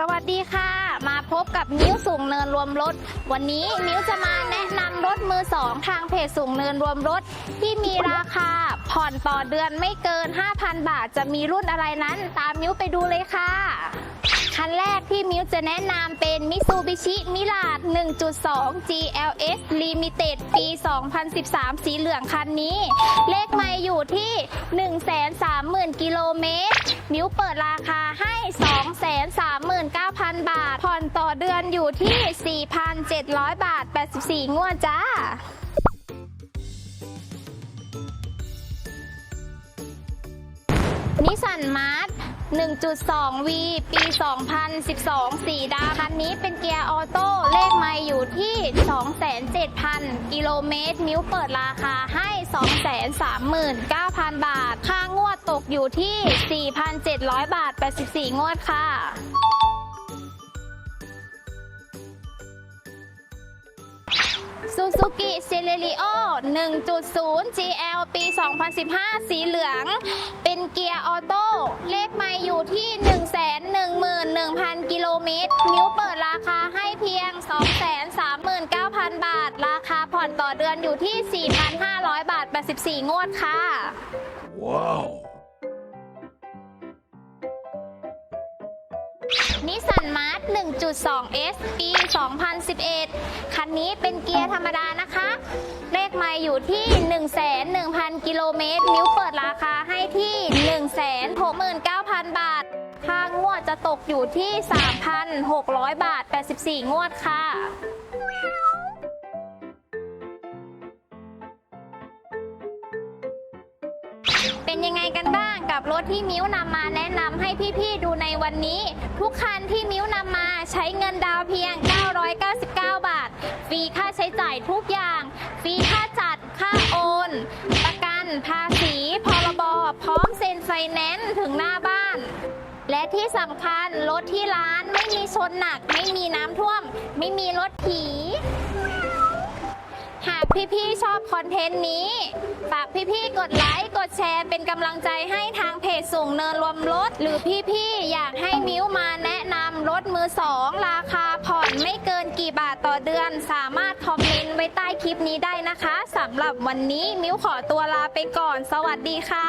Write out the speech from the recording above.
สวัสดีค่ะ มาพบกับมิ้วสูงเนินรวมรถ วันนี้มิ้วจะมาแนะนำรถมือสองทางเพจสูงเนินรวมรถ ที่มีราคาผ่อนต่อเดือนไม่เกิน 5,000 บาทจะมีรุ่นอะไรนั้น ตามมิ้วไปดูเลยค่ะ คันแรกที่มิ้วจะแนะนำเป็น Mitsubishi Mirage 1.2 GLS Limited ปี 2013 สีเหลืองคันนี้ เลขไม่อยู่ที่ 130,000 กิโลเมตร มิ้วเปิดราคาให้ 2 3 0 0 0 ต่อเดือนอยู่ที่ 4,700 บาท 84 งวดจ้านิสสันมาร์ท 1.2V ปี 2012 สีดำคันนี้เป็นเกียร์ออโต้ เลขไม่อยู่ที่ 207,000 กิโลเมตรมิ้วเปิดราคาให้ 239,000 บาท ค่างวดตกอยู่ที่ 4,700 บาท 84 งวดค่ะ ซูซูกิเซเลริโอ1.0 GL ปี 2015 สีเหลือง เป็นเกียร์ออโต้ เลขไม่อยู่ที่ 111,000 กิโลเมตรนิ้วเปิดราคาให้เพียง 239,000 บาท ราคาผ่อนต่อเดือนอยู่ที่ 4,500 บาท84งวดค่ะ Wow. นิสสันมาร์ท 1.2S ปี 2011 คันนี้เป็นเกียร์ธรรมดานะคะ เลขไม่อยู่ที่ 101,000 กิโลเมตร นิ้วเปิดราคาให้ที่ 169,000 บาท ค่างวดจะตกอยู่ที่ 3,600 บาท 84 งวดค่ะเป็นยังไงกันบ้าง กับรถที่มิ้วนำมาแนะนำให้พี่ๆดูในวันนี้ ทุกคันที่มิ้วนำมาใช้เงินดาวเพียง 999 บาท ฟรีค่าใช้จ่ายทุกอย่าง ฟรีค่าจัดค่าโอน ประกันภาษีพรบพร้อมเซ็นไฟแนนซ์ถึงหน้าบ้านและที่สำคัญรถที่ร้านไม่มีชนหนัก ไม่มีน้ำท่วม ไม่มีรถผี หากพี่ ๆ ชอบคอนเทนต์นี้ ฝากพี่ ๆ กดไลค์ กดแชร์เป็นกำลังใจให้ทางเพจส่งเนินรวมรถ หรือพี่ ๆ อยากให้มิ้วมาแนะนำรถมือสองราคาผ่อนไม่เกินกี่บาทต่อเดือน สามารถคอมเมนต์ไว้ใต้คลิปนี้ได้นะคะสำหรับวันนี้มิ้วขอตัวลาไปก่อน สวัสดีค่ะ